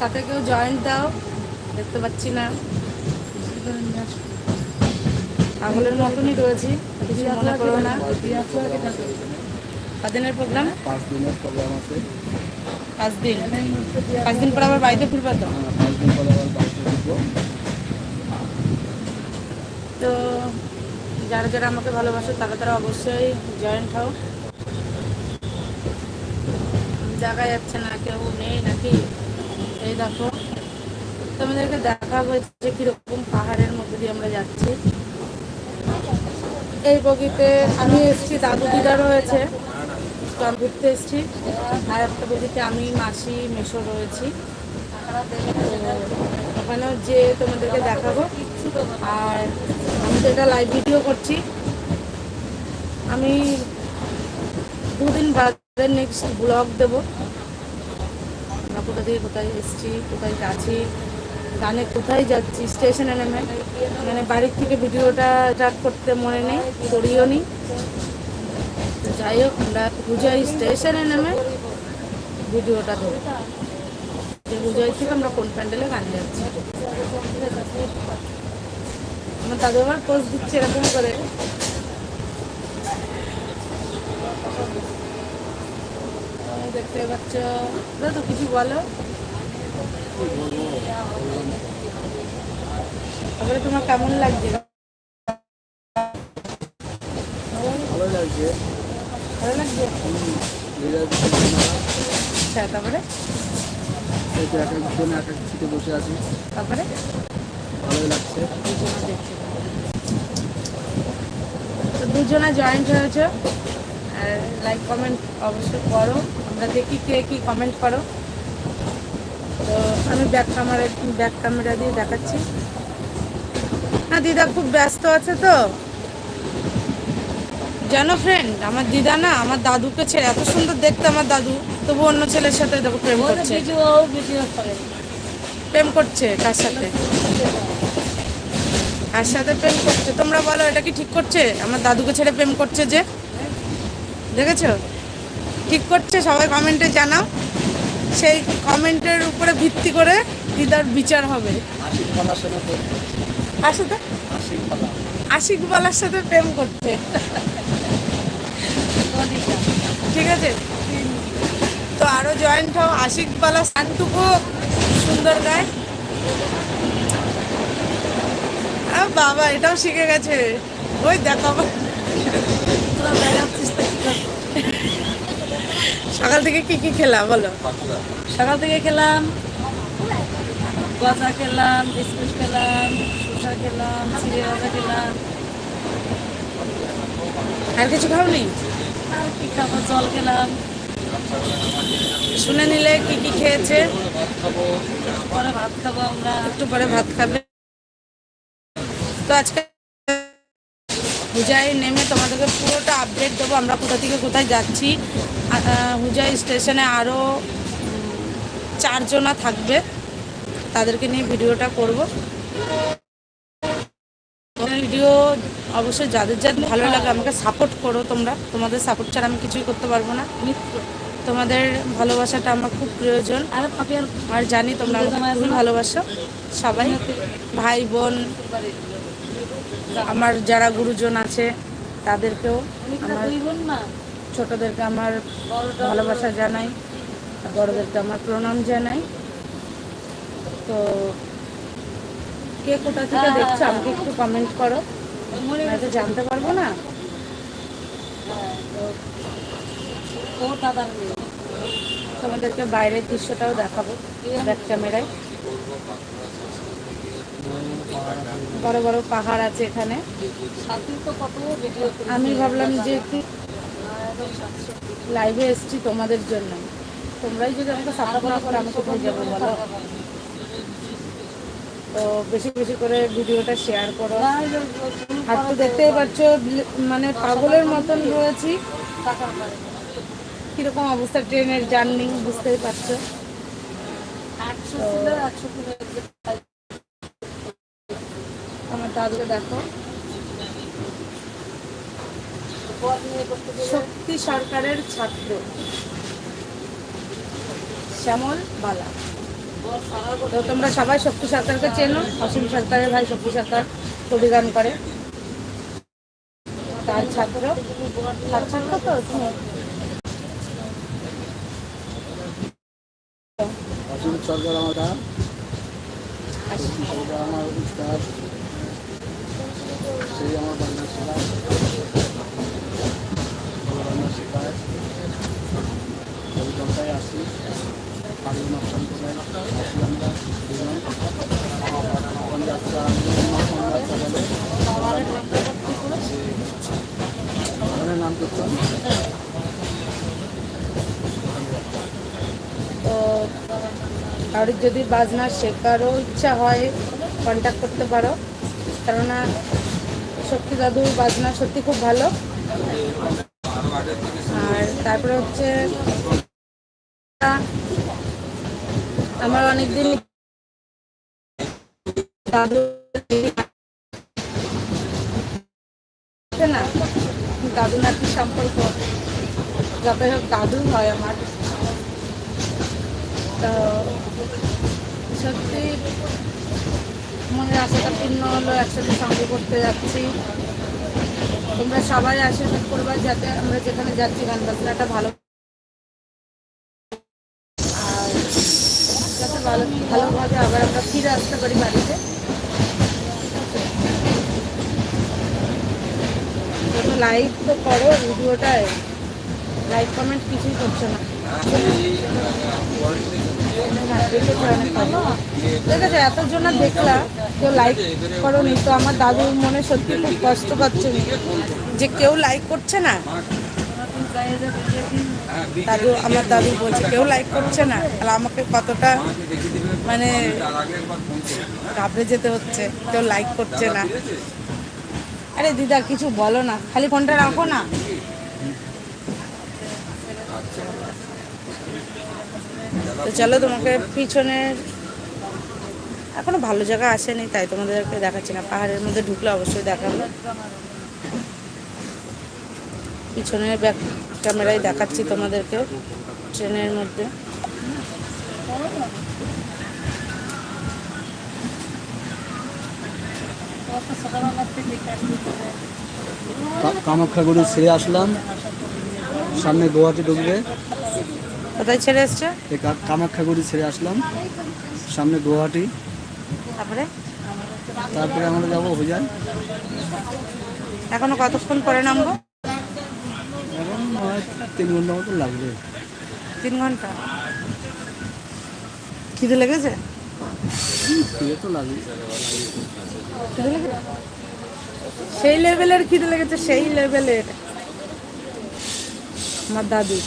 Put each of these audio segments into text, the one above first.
সাথে কেউ জয়েন্ট দাও দেখতে পাচ্ছি না। পাগলের মতনই রয়েছি কিছু মনে করো না। কদিনের প্রোগ্রাম পাঁচ দিনের প্রোগ্রাম আছে। পাঁচ দিন। পাঁচ দিন পর আবার বাড়িতে ফিরবে তো? হ্যাঁ, তো যারা যারা আমাকে ভালোবাসো তারা তারা অবশ্যই জয়েন্ট হও। দেখা যাচ্ছে না কেউ নেই নাকি? এই দেখো, তোমাদেরকে দেখাবো যে কীরকম পাহাড়ের মধ্যে দিয়ে আমরা যাচ্ছি। এই বগিতে আমি এসেছি, দাদু দিদা রয়েছে। আমি ঘুরতে এসেছি। আর একটা বগিতে আমি, মাসি, মেশো রয়েছি। ওখানেও যে তোমাদেরকে দেখাবো। আর আমি তো এটা লাইভ ভিডিও করছি। আমি দুদিন বাদে নেক্সট ব্লগ দেবো। কোথা থেকে কোথায় এসেছি, কোথায় যাচ্ছি, গানে কোথায় যাচ্ছি স্টেশনে নেমে। মানে বাড়ির থেকে ভিডিওটা স্টার্ট করতে মনে নেই, করিও নি। যাই হোক, আমরা পূজাই স্টেশনে নেমে ভিডিওটা দেবো যে পূজাই থেকে আমরা কোন প্যান্ডেলে গান যাচ্ছি আমার দাদু আবার পোস্ট দিচ্ছে এরকম করে এই দেখতে পাচ্ছ। দাদু কিছু বলো। তারপরে তোমার কেমন লাগছে? ভালো লাগছে। লাগছে। আচ্ছা তারপরে? এই তো এক একজন এক এক সিটে বসে আছি। তারপরে? ভালোই লাগছে। তো দুজনে জয়েন্ট হয়েছে। আর লাইক কমেন্ট অবশ্যই করো। আমরা দেখি কে কি কমেন্ট করো। তো আমি ব্যাক ক্যামেরা ব্যাক ক্যামেরা দিয়ে দেখাচ্ছি। না দিদা খুব ব্যস্ত আছে তো। জানো ফ্রেন্ড আমার দিদা না আমার দাদুকে ছেড়ে এত সুন্দর দেখতে আমার দাদু তবু অন্য ছেলের সাথে দেখো প্রেম করছে। প্রেম করছে কার সাথে? কার সাথে প্রেম করছে? তোমরা বলো এটা কি ঠিক করছে? আমার দাদুকে ছেড়ে প্রেম করছে যে? দেখেছ? ঠিক করছে, সবাই কমেন্টে জানাও। সেই কমেন্টের উপরে ভিত্তি করে দিদার বিচার হবে। আশিক পালার সাথে প্রেম করছে। ঠিক আছে? তো আরও জয়েন্ট হও। আশিক বালা শান্তুকু সুন্দর গায়। বাবা, এটাও শিখে গেছে। ওই দেখো সকাল থেকে কি কি খেলা বলো? সকাল থেকে খেলাম গজা খেলাম বিস্কুট খেলাম শসা খেলাম চিড়ে ভাজা খেলাম। আর কিছু খাওনি? কি খাব জল খেলাম। শুনে নিলে কি কি খেয়েছে? পরে ভাত খাব। আমরা একটু পরে ভাত খাবে। তো আজকে হুজাই নেমে তোমাদেরকে পুরোটা আপডেট দেবো, আমরা কোথা থেকে কোথায় যাচ্ছি। হুজাই স্টেশনে আরও চারজনা থাকবে। তাদেরকে নিয়ে ভিডিওটা করব। ভিডিও অবশ্যই যাদের যাদের ভালো লাগে আমাকে সাপোর্ট করো তোমরা। তোমাদের সাপোর্ট ছাড়া আমি কিছুই করতে পারব না। তোমাদের ভালোবাসাটা আমার খুব প্রয়োজন। আর জানি তোমরা ভালোবাসো। সবাই ভাই, বোন আমার যারা গুরুজন আছে তাদেরকেও আমার না ছোটদেরকে আমার ভালোবাসা জানাই আর বড়দেরকে আমার প্রণাম জানাই। তো কে কোথা থেকে দেখছ আমাকে একটু কমেন্ট করো। তো জানতে পারব না। তোমাদেরকে বাইরের দৃশ্যটাও দেখাবো ব্যাক ক্যামেরায়। বড় বড় পাহাড় আছে এখানে। আমি ভাবলাম যে একটু লাইভে এসেছি তোমাদের জন্য। তোমরাই যদি আমাকে সাপোর্ট না করো, আমি কোথায় যাব বলো? তো বেশি বেশি করে ভিডিওটা শেয়ার করো। আর তো দেখতেই পাচ্ছ মানে পাগলের মতন রয়েছি। কীরকম অবস্থা ট্রেনের জার্নি, বুঝতেই পারছ একশো ছিল একশো কিলো আমার দাদুকে দেখো। শক্তি সরকারের ছাত্র। শ্যামল বালা। তো তোমরা সবাই শক্তি সরকারকে চেনো। অসীম সরকারের ভাই শক্তি সরকার কবি গান করে। তার ছাত্র। তার ছাত্র তো অসীম সরকার আমার আমার সেই তো কারোর যদি বাজনা শেখারও ইচ্ছা হয় কন্ট্যাক্ট করতে পারো। কেননা শক্তি দাদুর বাজনা সত্যি খুব ভালো। আর তারপরে হচ্ছে, আমার অনেকদিন দাদু না, দাদু নাতি সম্পর্ক। যতই হোক দাদু হয় আমার। তো সত্যি মনের আশাটা পূর্ণ হলো, একসাথে সঙ্গে করতে যাচ্ছি। তোমরা সবাই আশীর্বাদ করবা যাতে আমরা যেখানে যাচ্ছি গান বাজনাটা ভালো। আর যাতে ভালো, ভালোভাবে আবার আমরা ফিরে আসতে পারি বাড়িতে। লাইক তো করো ভিডিওটায়। লাইক কমেন্ট কিছুই করছে না। ঠিক আছে, এতজন দেখলাম কেউ লাইক করোনি, তো আমার দাদুর মনে সত্যি খুব কষ্ট পাচ্ছে যে কেউ লাইক করছে না, দাদু, আমার দাদু বলছে, কেউ লাইক করছে না। আর আমাকে কতটা মানে ঘাবড়ে যেতে হচ্ছে, কেউ লাইক করছে না। আরে দিদা, কিছু বলো না, খালি ফোনটা রাখো না। তো চলো তোমাকে পিছনের এখনও ভালো জায়গা আসেনি, তাই তোমাদেরকে দেখাচ্ছি না। পাহাড়ের মধ্যে ঢুকলে অবশ্যই দেখাবো। পিছনের ব্যাক ক্যামেরায় দেখাচ্ছি তোমাদেরকে ট্রেনের মধ্যে। কা- কামাখ্যাগুড়ি ছেড়ে আসলাম। সামনে গুয়াহাটি ঢুকবে। কোথায় ছেড়ে এসছে? কামাখ্যাগুড়ি ছেড়ে আসলাম। সামনে গুয়াহাটি। তারপরে? তারপরে আমরা যাব হুজান এখনও কতক্ষণ পরে নামবো? এখন তিন ঘণ্টা মতো লাগবে। তিন ঘণ্টা? খিদে লেগেছে? ফিরে তো লাগবে খিদে লেগেছে? সেই লেভেলের খিদে লেগেছে সেই লেভেলের আমার দাদু।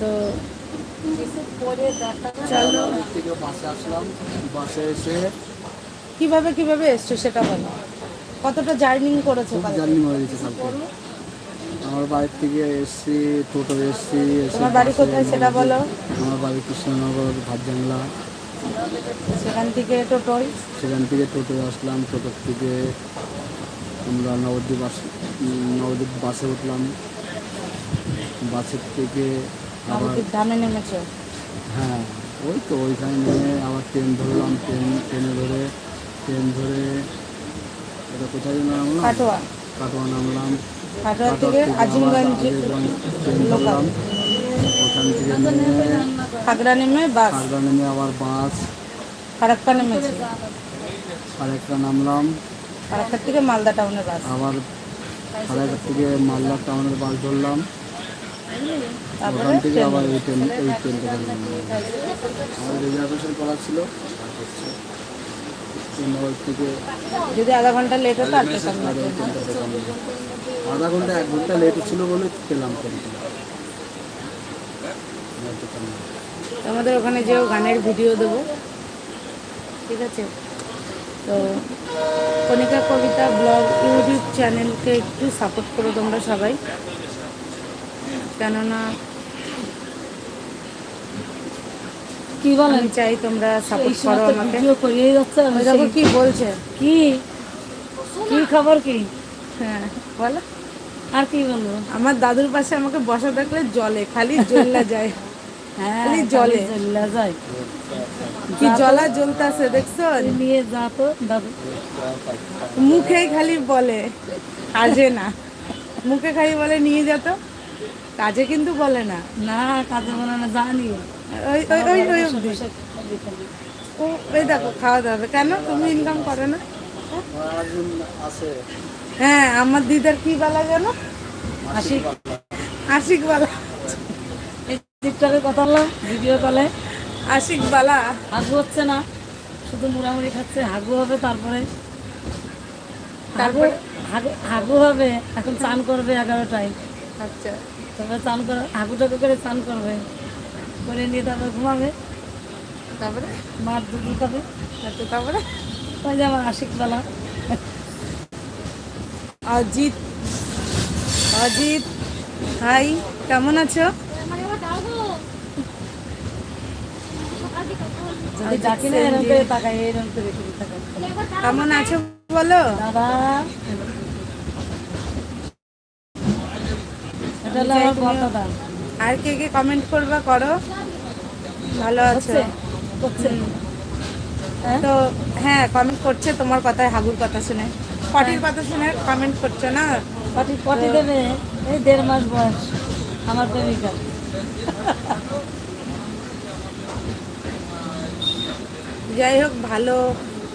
তো চলো। কীভাবে কীভাবে এসছো সেটা বলো। কতটা জার্নিং করেছ? জার্নি হয়ে গেছে আমার বাড়ির থেকে এসছি টোটো এসছি এসে তোমার বাড়ি কোথায় সেটা বলো। আমার বাড়ি কৃষ্ণনগর ভাতজাংলা সেখান থেকে টোটোয়? সেখান থেকে টোটো আসলাম টোটোর থেকে আমরা নবদ্বীপ বাস নবদ্বীপ বাসে উঠলাম। বাসের থেকে ধামে নেমেছো? হ্যাঁ ওই তো ওইখানে আবার ট্রেন ধরলাম ট্রেন ট্রেনে ধরে ট্রেন ধরে এটা কোথায় যেন নামলাম? কাটোয়া। কাটোয়া নামলাম। কাটোয়া থেকে থেকে আবার আজিমগঞ্জ আজিমগঞ্জ ট্রেন ধরলাম। ওখান থেকে নেমে খাগড়া নেমে বাস। নেমে আবার বাস। ফারাক্কা নেমেছে। নামলাম। থেকে মালদা টাউনে বাস। আবার থেকে মালদা টাউনের বাস ধরলাম। ওখান থেকে আবার এই ট্রেন এই ট্রেনটা ধরলাম রিজার্ভেশন করা ছিল থেকে যদি আধা ঘণ্টা লেট হতো। আধা এক ঘণ্টা লেট ছিল বলে পেলাম। আমাদের ওখানে যেও গানের ভিডিও দেবো। ঠিক আছে? তো কণিকা কবিতা ব্লগ ইউটিউব চ্যানেলকে একটু সাপোর্ট করো তোমরা সবাই। কেননা কি বলেন? চাই তোমরা সাপোর্ট করো আমাকে। ভিডিও করিয়ে যাচ্ছে ওই দেখো কি বলছে। কি? কি খবর কি? হ্যাঁ বলো। আর কি বলব? আমার দাদুর পাশে আমাকে বসা থাকলে জলে খালি জ্বললা যায়। হ্যাঁ খালি জলে জলে। যায়। কি জলা জ্বলতাছে দেখছ? নিয়ে যা তো দাদু। মুখেই খালি বলে কাজে না। মুখে খালি বলে নিয়ে যেত কাজে কিন্তু বলে না। না কাজে মনে না জানি। ওই ওই ওই ওই ও ওই দেখো খাওয়া দাওয়া। কেন? তুমি ইনকাম করো না? হ্যাঁ আমার দিদার কি বেলা যেন? আশিক। আশিক বালা। টিকটকে কথা বললাম ভিডিও কলে। আশিক বালা। হাগু হচ্ছে না শুধু মুড়ামুড়ি খাচ্ছে হাগু হবে তারপরে। তারপরে? হাগু হাগু হবে এখন চান করবে এগারোটায়। আচ্ছা। তারপরে চান করে হাগুটাকে করে চান করবে। করে নিয়ে তারপরে ঘুমাবে। তারপরে মার দুধ খাবে তারপরে ওই যে আমার আশিক বেলা। অজিত অজিত হাই কেমন আছো? কেমন আছো বলো? দাদা এটা হলো আমার বড় দাদা আর কে কে কমেন্ট করবা করো। ভালো আছো? হ্যাঁ? তো হ্যাঁ কমেন্ট করছে তোমার কথায় হাগুর কথা শুনে। পটির কথা শুনে কমেন্ট করছ না? পটি পটি দেবে। এই দেড় মাস বয়স আমার প্রেমিকা। যাই হোক ভালো।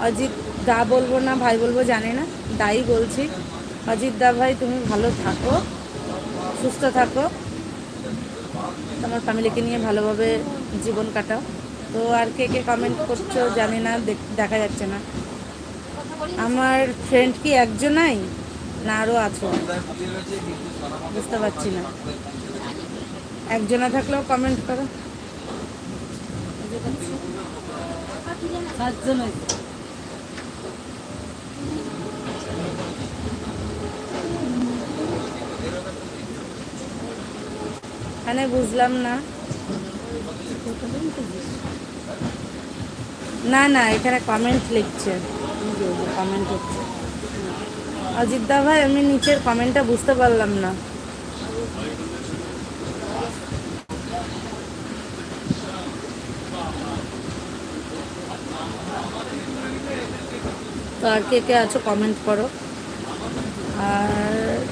অজিত দা বলব না ভাই বলব জানি না দাই বলছি। অজিত দা ভাই তুমি ভালো থাকো। সুস্থ থাকো। তোমার ফ্যামিলিকে নিয়ে ভালোভাবে জীবন কাটাও। তো আর কে কে কমেন্ট করছ জানি না, দেখ- যাচ্ছে না। আমার ফ্রেন্ড কি একজনাই না আরও আছো। বুঝতে পারছি না। একজনা থাকলেও কমেন্ট করো। সাতজন মানে বুঝলাম না। না না, এখানে কমেন্ট লিখছে। কমেন্ট হচ্ছে। অজিত দা ভাই, আমি নিচের কমেন্টটা বুঝতে পারলাম না। তো আর কে কে আছো কমেন্ট করো। আর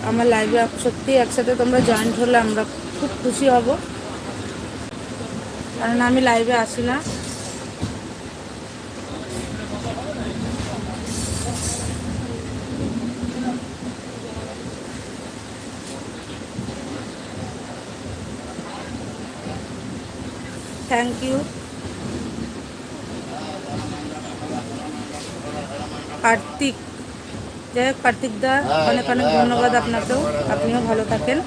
আমার লাইভে সত্যি একসাথে তোমরা জয়েন্ট হলে আমরা খুব খুশি হব। কারণ আমি লাইভে আসি না। Thank you Kartik. যাই হোক কার্তিক দা অনেক অনেক ধন্যবাদ আপনাকেও। আপনিও ভালো থাকেন।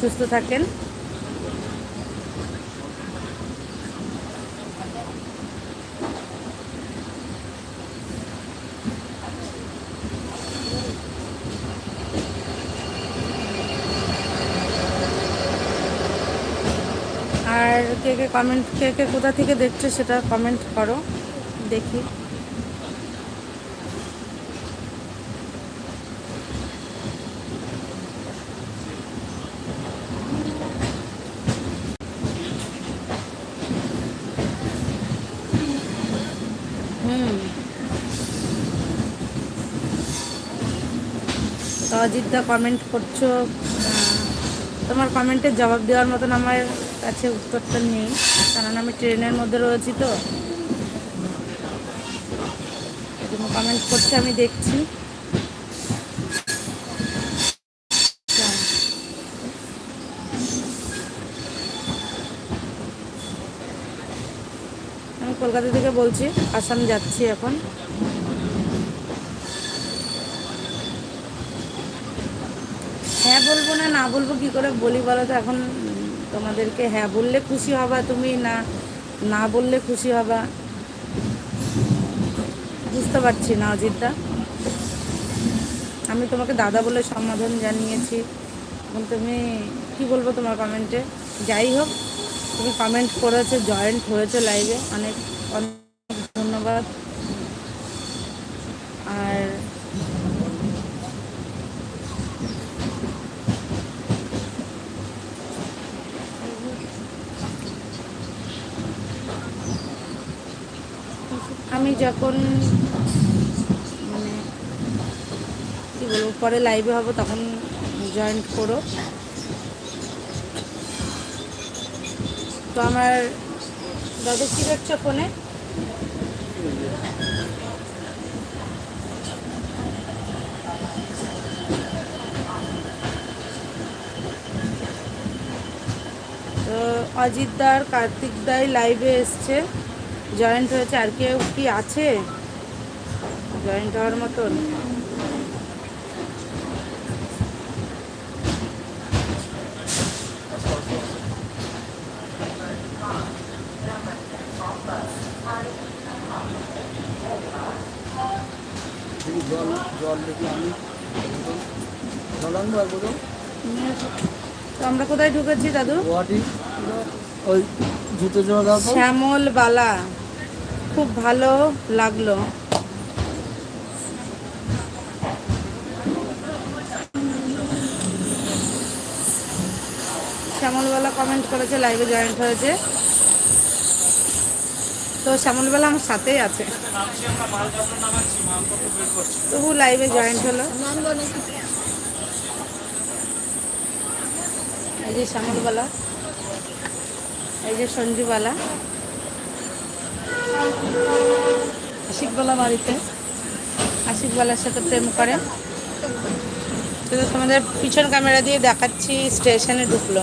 সুস্থ থাকেন। আর কে কে কমেন্ট কে কে কোথা থেকে দেখছ সেটা কমেন্ট করো, দেখি হুম তো অজিতদা কমেন্ট করছ? তোমার কমেন্টের জবাব দেওয়ার মতন আমার কাছে উত্তরটা নেই, কারণ আমি ট্রেনের মধ্যে রয়েছি তো। তুমি কমেন্ট করছে, আমি দেখছি। আমি কলকাতা থেকে বলছি, আসাম যাচ্ছি এখন হ্যাঁ বলব না বলব কি করে বলি বলো তো? এখন তোমাদেরকে হ্যাঁ বললে খুশি হবা তুমি, না না বললে খুশি হবা। বুঝতে পারছি না অজিতদা। আমি তোমাকে দাদা বলে সম্বোধন জানিয়েছি। এখন তুমি কি বলব তোমার কমেন্টে যাই হোক, তুমি কমেন্ট করেছ জয়েন্ট হয়েছো লাইভে অনেক অনেক ধন্যবাদ। আর আমি যখন মানে কী বলব, পরে লাইভে হব তখন জয়েন করো। তো আমার, দাদু কী দেখছ ফোনে অজিত দার কার্তিক দাই লাইভে এসছে। জয়েন্ট হয়েছে আর কেউ কি আছে? জয়েন্ট হওয়ার মতন। জল জল দেখি আমি জল আনব তো আমরা কোথায় ঢুকেছি দাদু? গুয়াহাটি। ওই জুতো শ্যামল বালা। খুব ভালো লাগল। শ্যামলবেলা কমেন্ট করেছে লাইভে জয়েন্ট হয়েছে। তো শ্যামলবেলা আমার সাথেই আছে। তবু লাইভে জয়েন্ট হলো। এই যে শ্যামলবেলা, এই যে সঞ্জুবালা। আশিকবেলা বাড়িতে। আশিকবালার সাথে প্রেম করে। তো তোমাদের পিছন ক্যামেরা দিয়ে দেখাচ্ছি স্টেশনে ঢুকলো।